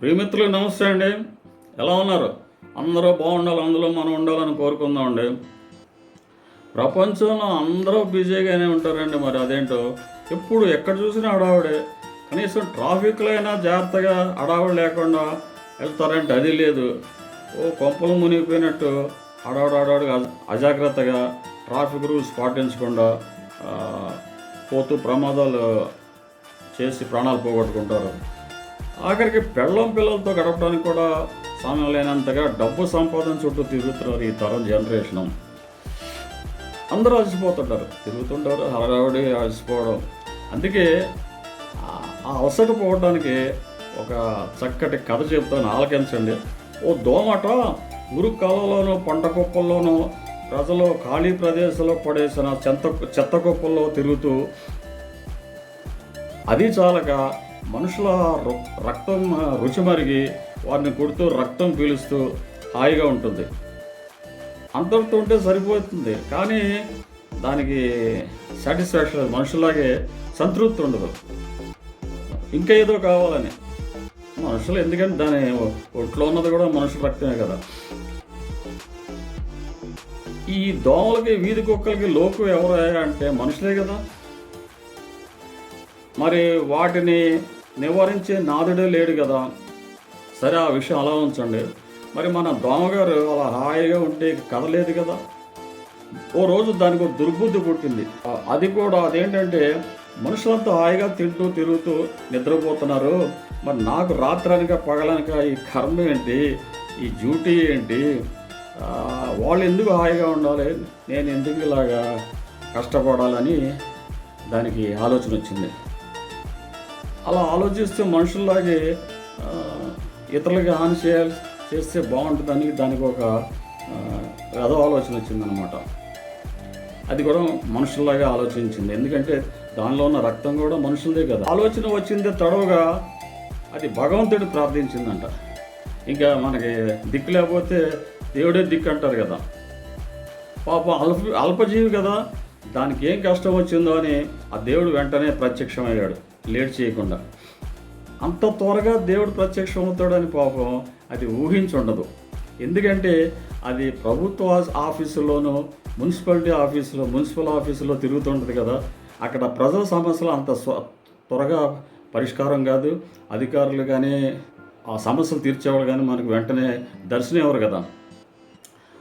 ప్రియమిత్రులకు నమస్తే అండి. ఎలా ఉన్నారు? అందరూ బాగుండాలి అందులో మనం ఉండాలని కోరుకుందామండి. ప్రపంచంలో అందరూ బిజీగానే ఉంటారండి మరి అదేంటో? ఎప్పుడు ఎక్కడ చూసినా హడావుడే. కనీసం ట్రాఫిక్లో అయినా జాగ్రత్తగా హడావుడు లేకుండా వెళ్తారంటే అది లేదు. ఓ కొంపలు మునిగిపోయినట్టు హడావుడు హడావుడిగా అజాగ్రత్తగా ట్రాఫిక్ రూల్స్ పాటించకుండా పోతూ ప్రమాదాలు చేసి ప్రాణాలు పోగొట్టుకుంటారు. ఆఖరికి పెళ్ళం పిల్లలతో గడపడానికి కూడా సమయం లేనంతగా డబ్బు సంపాదన చుట్టూ తిరుగుతున్నారు ఈ తరం జనరేషను. అందరూ అలసిపోతుంటారు. తిరుగుతుంటారు హడావుడి అలసిపోవడం. అందుకే ఆ- ఆ అలసట పోవడానికి ఒక చక్కటి కథ చెప్తాను ఆలకించండి. ఓ దోమట గురు కాలంలోనూ పంట కుప్పల్లోనూ ప్రజలు ఖాళీ ప్రదేశంలో పడేసిన చెత్త చెత్త కుప్పల్లో తిరుగుతూ అది చాలక మనుషుల రు- రక్తం రుచి మరిగి వారిని కొడుతూ రక్తం పీలుస్తూ హాయిగా ఉంటుంది. అందరితో ఉంటే సరిపోతుంది. కానీ దానికి సాటిస్ఫాక్షన్ మనుషులాగే సంతృప్తి ఉండదు. ఇంకా ఏదో కావాలని. మనుషులు ఎందుకంటే దాని ఒట్లో ఉన్నది కూడా మనుషుల రక్తమే కదా. ఈ దోమలకి వీధి కుక్కలకి లోకు ఎవరు అంటే మనుషులే కదా. మరి వాటిని నివారించే నాదుడే లేడు కదా. సరే ఆ విషయం అలా ఉంచండి. మరి మన దోమగారు అలా హాయిగా ఉంటే కదలేదు కదా. ఓ రోజు దానికి ఒక దుర్బుద్ధి పుట్టింది. అది కూడా అదేంటంటే మనుషులంతా హాయిగా తింటూ తిరుగుతూ నిద్రపోతున్నారు. మరి నాకు రాత్రనక పగలనక ఈ కర్మ ఏంటి? ఈ డ్యూటీ ఏంటి? వాళ్ళు ఎందుకు హాయిగా ఉండాలి? నేను ఎందుకు ఇలాగా కష్టపడాలని దానికి ఆలోచన వచ్చింది. అలా ఆలోచిస్తే మనుషుల్లాగే ఇతరులకి హాని చేయాలి చేస్తే బాగుంటుందని దానికి ఒక అదో ఆలోచన వచ్చిందనమాట. అది కూడా మనుషుల్లాగా ఆలోచించింది. ఎందుకంటే దానిలో ఉన్న రక్తం కూడా మనుషులదే కదా. ఆలోచన వచ్చిందే తడవుగా అది భగవంతుడు ప్రార్థించిందంట. ఇంకా మనకి దిక్కు లేకపోతే దేవుడే దిక్కు అంటారు కదా. పాపం అల్ప అల్పజీవి కదా. దానికి ఏం కష్టం వచ్చిందో అని ఆ దేవుడు వెంటనే ప్రత్యక్షమయ్యాడు. లేట్ చేయకుండా. అంత త్వరగా దేవుడు ప్రత్యక్షం అవుతాడని పాపం అది ఊహించుండదు. ఎందుకంటే అది ప్రభుత్వ ఆఫీసులోనూ మున్సిపాలిటీ ఆఫీసులో మున్సిపల్ ఆఫీసులో తిరుగుతుంటుంది కదా. అక్కడ ప్రజల సమస్యలు అంత త్వరగా పరిష్కారం కాదు. అధికారులు కానీ ఆ సమస్యలు తీర్చేవాళ్ళు కానీ మనకు వెంటనే దర్శనం ఇవ్వరు కదా.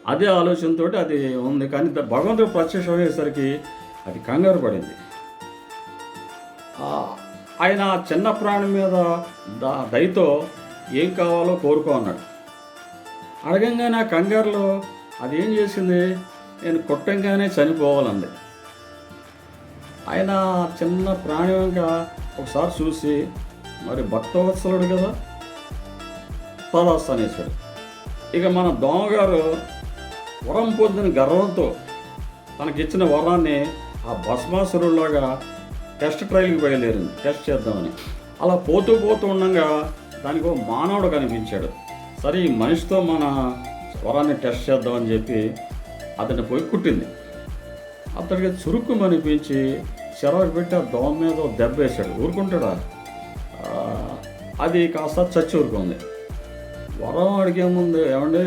అదే ఆలోచనతో అది ఉంది. కానీ భగవంతుడు ప్రత్యక్షం అయ్యేసరికి అది కంగారు పడింది. ఆయన చిన్న ప్రాణి మీద ద దయతో ఏం కావాలో కోరుకో అన్నాడు. అడగంగానే ఆ కంగారులో అది ఏం చేసింది? నేను కొట్టంగానే చనిపోవాలంది. ఆయన చిన్న ప్రాణి ఒకసారి చూసి మరి భక్తవత్సలుడు కదా? తదాస్తానేశాడు ఇక మన దోమగారు వరం పొందిన గర్వంతో తనకిచ్చిన వరాన్ని ఆ భస్మాసురులాగా టెస్ట్ ట్రయల్కి బయలుదేరింది. టెస్ట్ చేద్దామని. అలా పోతూ పోతూ ఉండగా దానికి ఒక మానవుడు కనిపించాడు. సరే ఈ మనిషితో మన వరాన్ని టెస్ట్ చేద్దామని చెప్పి అతన్ని పోయి కుట్టింది. అతడికి చురుక్కు అనిపించి చెరకు పెట్టి ఆ దోమ మీద దెబ్బ వేశాడు. ఊరుకుంటాడా? అది కాస్త చచ్చి ఊరుకుంది వరం అడిగే ముందు ఏమండి?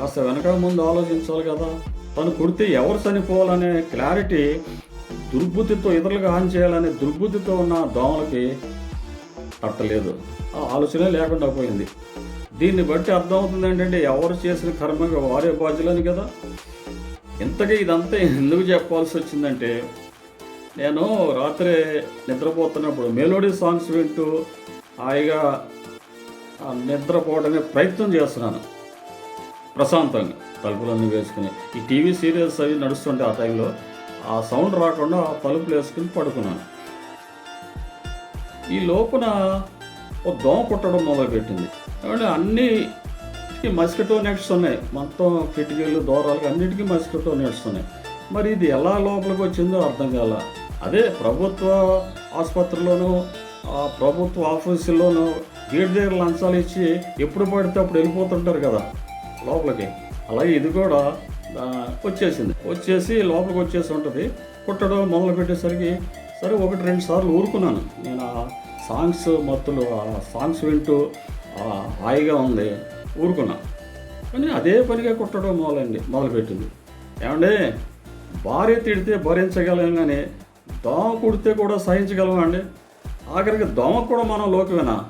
కాస్త వెనక ముందు ఆలోచించాలి కదా. తను కుడితే ఎవరు చనిపోవాలనే క్లారిటీ దుర్బుద్ధితో ఇతరులకు హాని చేయాలనే దుర్బుద్ధితో ఉన్న దోమలకి తట్టలేదు ఆ ఆలోచనే లేకుండా పోయింది. దీన్ని బట్టి అర్థమవుతుంది ఏంటంటే ఎవరు చేసిన కర్మకి వారే బాధ్యులని కదా. ఇంతకీ ఇదంతా ఎందుకు చెప్పాల్సి వచ్చిందంటే నేను రాత్రి నిద్రపోతున్నప్పుడు మెలోడీ సాంగ్స్ వింటూ హాయిగా నిద్రపోవడమే ప్రయత్నం చేస్తున్నాను. ప్రశాంతంగా తలుపులన్నీ వేసుకుని. ఈ టీవీ సీరియల్స్ అవి నడుస్తుంటే ఆ టైంలో ఆ సౌండ్ రాకుండా ఆ తలుపులు వేసుకుని పడుకున్నాను. ఈ లోపున ఓ దోమ కుట్టడం మొదలుపెట్టింది. కాబట్టి అన్నీ మస్కిటో నెట్స్ ఉన్నాయి. మొత్తం కిటికీలు దూరాలు అన్నిటికీ మస్కిటో నెట్స్ ఉన్నాయి. మరి ఇది ఎలా లోపలికి వచ్చిందో అర్థం కాల. అదే ప్రభుత్వ ఆసుపత్రిలోనూ ఆ ప్రభుత్వ ఆఫీసుల్లోనూ గేట్ దగ్గర లంచాలు ఇచ్చి ఎప్పుడు పడితే అప్పుడు వెళ్ళిపోతుంటారు కదా లోపలికి. అలాగే ఇది కూడా వచ్చేసింది. వచ్చేసి లోపలికి వచ్చేసి ఉంటుంది. కుట్టడం మొదలు పెట్టేసరికి సరే ఒకటి రెండు సార్లు ఊరుకున్నాను. నేను ఆ సాంగ్స్ మత్తులు ఆ సాంగ్స్ వింటూ హాయిగా ఉంది ఊరుకున్నా. కానీ అదే పనిగా కుట్టడం మొదలండి మొదలుపెట్టింది. ఏమండి? భార్య తిడితే భరించగలం కానీ దోమ కుడితే కూడా సహించగలం అండి? ఆఖరికి దోమ కూడా మనం లోకమేనా?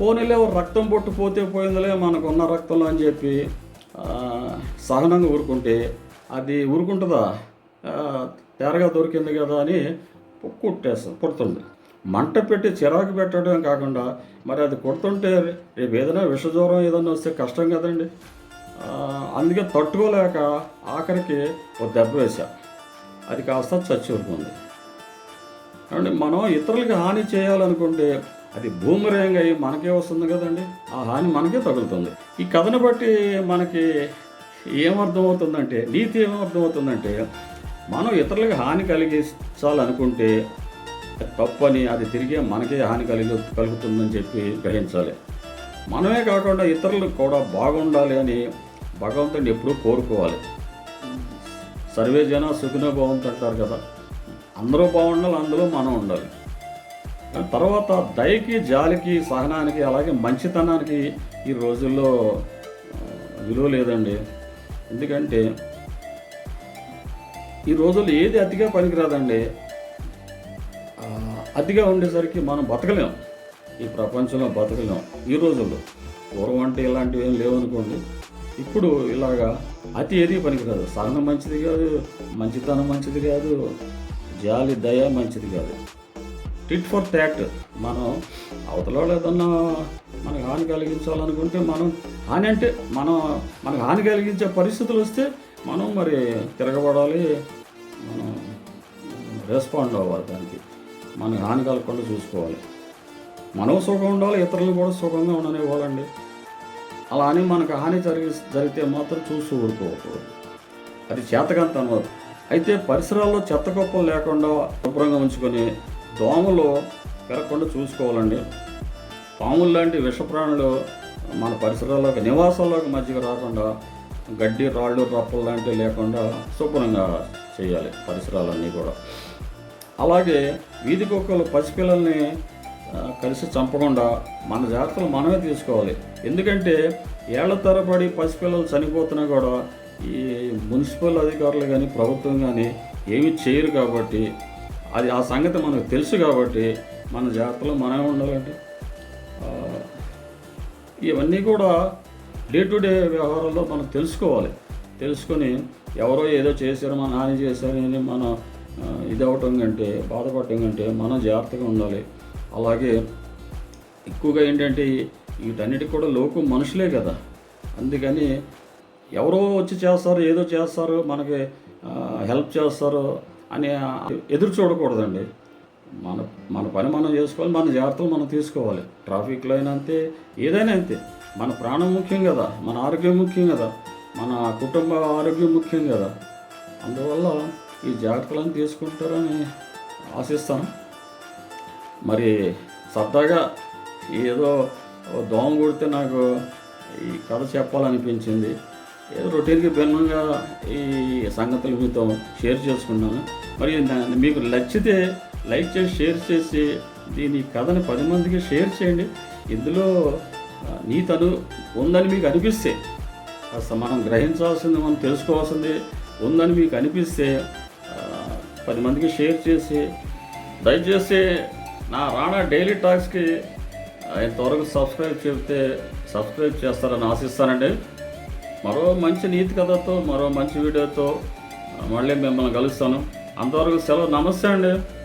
పోనీలే రక్తం పొట్టు పోతే పోయిందిలే మనకున్న రక్తంలో అని చెప్పి సహనంగా ఊరుకుంటే అది ఊరుకుంటుందా? తేరగా దొరికింది కదా అని కుట్టేస్తాం పుడుతుంది. మంట పెట్టి చిరాకు పెట్టడం కాకుండా మరి అది కొడుతుంటే రేపు ఏదైనా విషజ్వరం ఏదైనా వస్తే కష్టం కదండి. అందుకే తట్టుకోలేక ఆఖరికి ఒక దెబ్బ వేశా. అది కాస్త చచ్చి ఉంటుంది కాబట్టి మనం ఇతరులకి హాని చేయాలనుకుంటే అది భూమిరేంగ్ అయ్యి మనకే వస్తుంది కదండి. ఆ హాని మనకే తగులుతుంది. ఈ కథను బట్టి మనకి ఏమర్థమవుతుందంటే నీతి ఏమర్థమవుతుందంటే మనం ఇతరులకు హాని కలిగించాలనుకుంటే తప్పని అది తిరిగి మనకే హాని కలిగి కలుగుతుందని చెప్పి గ్రహించాలి. మనమే కాకుండా ఇతరులకు కూడా బాగుండాలి అని భగవంతుడిని ఎప్పుడూ కోరుకోవాలి. సర్వే జన సుఖినో భవంతు అంటారు కదా. అందరూ బాగుండాలి అందులో మనం ఉండాలి. తర్వాత దయకి జాలికి సహనానికి అలాగే మంచితనానికి ఈ రోజుల్లో విలువ లేదండి. ఎందుకంటే ఈ రోజుల్లో ఏది అతిగా పనికిరాదండి. అతిగా ఉండేసరికి మనం బతకలేం. ఈ ప్రపంచంలో బతకలేం. ఈ రోజుల్లో పూర్వం అంటే ఇలాంటివి ఏం లేవనుకోండి. ఇప్పుడు ఇలాగా అతి ఏది పనికిరాదు. సహనం మంచిది కాదు మంచితనం మంచిది కాదు జాలి దయ మంచిది కాదు. టిట్ ఫర్ ట్యాక్ట్ మనం అవతల వాళ్ళు ఏదన్నా మనకు హాని కలిగించాలనుకుంటే మనం హాని అంటే మనం మనకు హాని కలిగించే పరిస్థితులు వస్తే మనం మరి తిరగబడాలి. మనం రెస్పాండ్ అవ్వాలి దానికి. మనకు హాని కలగకుండా చూసుకోవాలి. మనం సుఖం ఉండాలి ఇతరులు కూడా సుఖంగా ఉండనివ్వాలండి. అలా అని మనకు హాని జరిగి జరిగితే మాత్రం చూసి ఊరుకోకూడదు. అది చేతకంత అనవద్దు అయితే పరిసరాల్లో చెత్త కుప్పలు లేకుండా శుభ్రంగా ఉంచుకొని దోమలు పెరగకుండా చూసుకోవాలండి. పాములు లాంటి విషప్రాణులు మన పరిసరాల్లోకి నివాసాల్లోకి మధ్యకి రాకుండా గడ్డి రాళ్ళు రప్పలు లాంటివి లేకుండా శుభ్రంగా చేయాలి పరిసరాలన్నీ కూడా. అలాగే వీధి కుక్కలు పసిపిల్లల్ని కలిసి చంపకుండా మన జాగ్రత్తలు మనమే తీసుకోవాలి. ఎందుకంటే ఏళ్ళ తరబడి పసిపిల్లలు చనిపోతున్నా కూడా ఈ మున్సిపల్ అధికారులు కానీ ప్రభుత్వం కానీ ఏమీ చేయరు కాబట్టి అది ఆ సంగతి మనకు తెలుసు కాబట్టి మన జాగ్రత్తలో మనమే ఉండాలండి. ఇవన్నీ కూడా డే టు డే వ్యవహారాల్లో మనం తెలుసుకోవాలి. తెలుసుకొని ఎవరో ఏదో చేశారు మన హాని చేశారని అని మన ఇది అవటం కంటే బాధపడటం కంటే మనం జాగ్రత్తగా ఉండాలి. అలాగే ఎక్కువగా ఏంటంటే వీటన్నిటికి కూడా లోకం మనుషులే కదా. అందుకని ఎవరో వచ్చి చేస్తారు ఏదో చేస్తారు మనకి హెల్ప్ చేస్తారు అని ఎదురు చూడకూడదండి. మన మన పని మనం చేసుకోవాలి మన జాగ్రత్తలు మనం తీసుకోవాలి. ట్రాఫిక్లో అయినా అంతే ఏదైనా అంతే. మన ప్రాణం ముఖ్యం కదా మన ఆరోగ్యం ముఖ్యం కదా మన కుటుంబ ఆరోగ్యం ముఖ్యం కదా. అందువల్ల ఈ జాగ్రత్తలను తీసుకుంటారని ఆశిస్తాను. మరి సరదాగా ఏదో దోమ కొడితే నాకు ఈ కథ చెప్పాలనిపించింది. ఏదో రొటీన్కి భిన్నంగా ఈ సంగతులు మీతో షేర్ చేసుకున్నాను. మరి మీకు నచ్చితే లైక్ చేసి షేర్ చేసి దీని కథని పది మందికి షేర్ చేయండి. ఇందులో నీతను ఉందని మీకు అనిపిస్తే కాస్త మనం గ్రహించాల్సింది మనం తెలుసుకోవాల్సింది ఉందని మీకు అనిపిస్తే పది మందికి షేర్ చేసి దయచేసి నా రాణా డైలీ టాక్స్కి ఆయన ఇంతవరకు సబ్స్క్రైబ్ చెప్తే సబ్స్క్రైబ్ చేస్తారని ఆశిస్తానండి. మరో మంచి నీతి కథతో మరో మంచి వీడియోతో మళ్ళీ మిమ్మల్ని కలుస్తాను. అంతవరకు సెలవు. నమస్తే అండి.